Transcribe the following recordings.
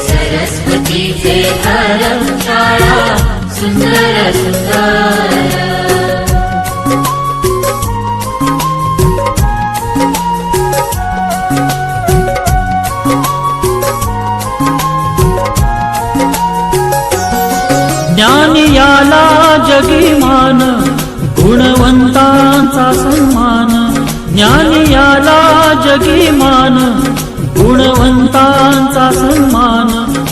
सरस्वतीचे धर्मशाळा सुंदर सुंदर. ज्ञान याला जगीमान गुणवंतांचा सन्मान. ज्ञान याला जगीमान गुण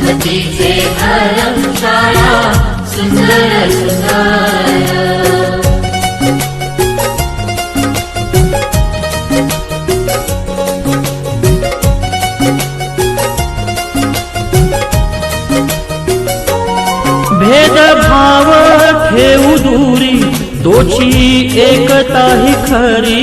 सरस्वतीचे घर शाळा सुन्दर सुन्दर भेदभाव ठेवू दूरी एकता ही खरी।